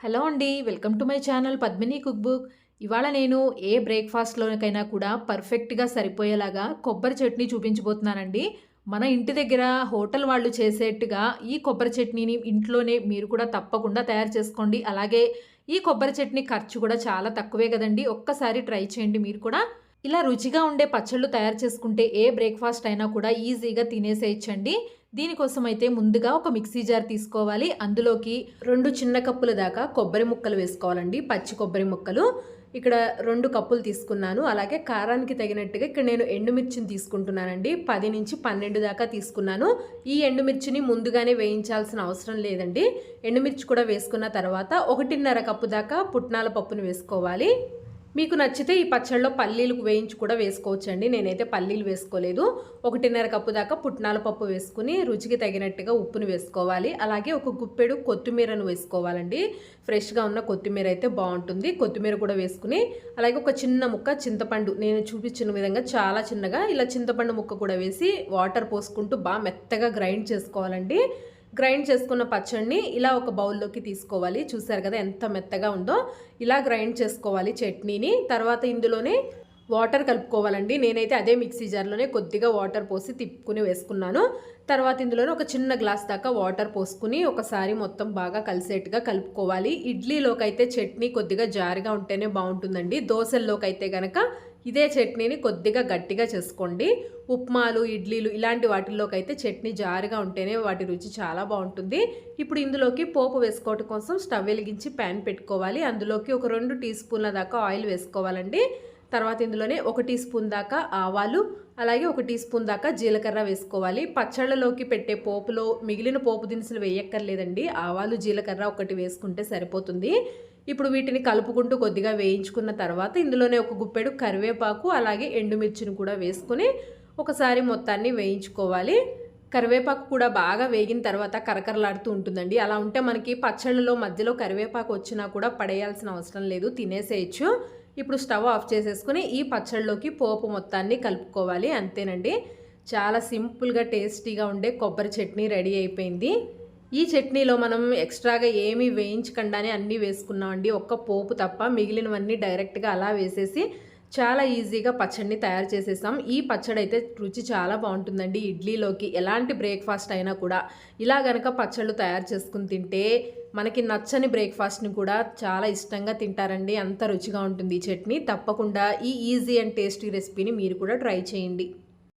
Hello అండి welcome to my channel Padmini cook book. ఇవాళ నేను ఏ బ్రేక్ఫాస్ట్లోకైనా కూడా పర్ఫెక్ట్గా సరిపోయేలాగా కొబ్బరి చట్నీ చూపించబోతున్నానండి. మన ఇంటి దగ్గర హోటల్ వాళ్ళు చేసేట్టుగా ఈ కొబ్బరి చట్నీని ఇంట్లోనే మీరు కూడా తప్పకుండా తయారు చేసుకోండి. అలాగే ఈ కొబ్బరి చట్నీ ఖర్చు కూడా చాలా తక్కువే కదండి. ఒక్కసారి ట్రై చేయండి మీరు కూడా. ఇలా రుచిగా ఉండే పచ్చళ్ళు తయారు చేసుకుంటే ఏ బ్రేక్ఫాస్ట్ అయినా కూడా ఈజీగా తినేసేయచ్చండి. దీనికోసం అయితే ముందుగా ఒక మిక్సీ జార్ తీసుకోవాలి. అందులోకి రెండు చిన్న కప్పుల దాకా కొబ్బరి ముక్కలు వేసుకోవాలండి. పచ్చి కొబ్బరి ముక్కలు. ఇక్కడ రెండు కప్పులు తీసుకున్నాను. అలాగే కారానికి తగినట్టుగా ఇక్కడ నేను ఎండుమిర్చిని తీసుకుంటున్నానండి. పది నుంచి పన్నెండు దాకా తీసుకున్నాను. ఈ ఎండుమిర్చిని ముందుగానే వేయించాల్సిన అవసరం లేదండి. ఎండుమిర్చి కూడా వేసుకున్న తర్వాత ఒకటిన్నర కప్పు దాకా పుట్నాల పప్పును వేసుకోవాలి. మీకు నచ్చితే ఈ పచ్చళ్ళలో పల్లీలు వేయించి కూడా వేసుకోవచ్చండి. నేనైతే పల్లీలు వేసుకోలేదు. ఒకటిన్నర కప్పు దాకా పుట్నాల పప్పు వేసుకుని రుచికి తగినట్టుగా ఉప్పును వేసుకోవాలి. అలాగే ఒక గుప్పెడు కొత్తిమీరను వేసుకోవాలండి. ఫ్రెష్గా ఉన్న కొత్తిమీర అయితే బాగుంటుంది. కొత్తిమీర కూడా వేసుకుని అలాగే ఒక చిన్న ముక్క చింతపండు. నేను చూపించిన విధంగా చాలా చిన్నగా ఇలా చింతపండు ముక్క కూడా వేసి వాటర్ పోసుకుంటూ బాగా మెత్తగా గ్రైండ్ చేసుకోవాలండి. గ్రైండ్ చేసుకున్న పచ్చడిని ఇలా ఒక బౌల్లోకి తీసుకోవాలి. చూసారు కదా ఎంత మెత్తగా ఉందో. ఇలా గ్రైండ్ చేసుకోవాలి చట్నీని. తర్వాత ఇందులోనే వాటర్ కలుపుకోవాలండి. నేనైతే అదే మిక్సీ జార్లోనే కొద్దిగా వాటర్ పోసి తిప్పుకుని వేసుకున్నాను. తర్వాత ఇందులోనే ఒక చిన్న గ్లాస్ దాకా వాటర్ పోసుకుని ఒకసారి మొత్తం బాగా కలిసేట్టుగా కలుపుకోవాలి. ఇడ్లీలోకైతే చట్నీ కొద్దిగా జారిగా ఉంటేనే బాగుంటుందండి. దోశల్లోకి అయితే కనుక ఇదే చట్నీని కొద్దిగా గట్టిగా చేసుకోండి. ఉప్మాలు ఇడ్లీలు ఇలాంటి వాటిల్లోకి అయితే చట్నీ జారుగా ఉంటేనే వాటి రుచి చాలా బాగుంటుంది. ఇప్పుడు ఇందులోకి పోపు వేసుకోవటం కోసం స్టవ్ వెలిగించి ప్యాన్ పెట్టుకోవాలి. అందులోకి ఒక రెండు టీ స్పూన్ల దాకా ఆయిల్ వేసుకోవాలండి. తర్వాత ఇందులోనే ఒక టీ స్పూన్ దాకా ఆవాలు అలాగే ఒక టీ స్పూన్ దాకా జీలకర్ర వేసుకోవాలి. పచ్చళ్ళలోకి పెట్టే పోపులో మిగిలిన పోపు దినుసులు వేయక్కర్లేదండి. ఆవాలు జీలకర్ర ఒకటి వేసుకుంటే సరిపోతుంది. ఇప్పుడు వీటిని కలుపుకుంటూ కొద్దిగా వేయించుకున్న తర్వాత ఇందులోనే ఒక గుప్పెడు కరివేపాకు అలాగే ఎండుమిర్చిని కూడా వేసుకొని ఒకసారి మొత్తాన్ని వేయించుకోవాలి. కరివేపాకు కూడా బాగా వేగిన తర్వాత కరకరలాడుతూ ఉంటుందండి. అలా ఉంటే మనకి పచ్చళ్ళలో మధ్యలో కరివేపాకు వచ్చినా కూడా పడేయాల్సిన అవసరం లేదు తినేసేయచ్చు. ఇప్పుడు స్టవ్ ఆఫ్ చేసేసుకుని ఈ పచ్చళ్ళలోకి పోపు మొత్తాన్ని కలుపుకోవాలి అంతేనండి. చాలా సింపుల్గా టేస్టీగా ఉండే కొబ్బరి చట్నీ రెడీ అయిపోయింది. ఈ చట్నీలో మనం ఎక్స్ట్రాగా ఏమీ వేయించకుండానే అన్నీ వేసుకున్నామండి. ఒక్క పోపు తప్ప మిగిలినవన్నీ డైరెక్ట్గా అలా వేసేసి చాలా ఈజీగా పచ్చడిని తయారు చేసేసాం. ఈ పచ్చడి అయితే రుచి చాలా బాగుంటుందండి. ఇడ్లీలోకి ఎలాంటి బ్రేక్ఫాస్ట్ అయినా కూడా ఇలా గనక పచ్చళ్ళు తయారు చేసుకుని తింటే మనకి నచ్చని బ్రేక్ఫాస్ట్ని కూడా చాలా ఇష్టంగా తింటారండి. అంత రుచిగా ఉంటుంది ఈ చట్నీ. తప్పకుండా ఈ ఈజీ అండ్ టేస్టీ రెసిపీని మీరు కూడా ట్రై చేయండి.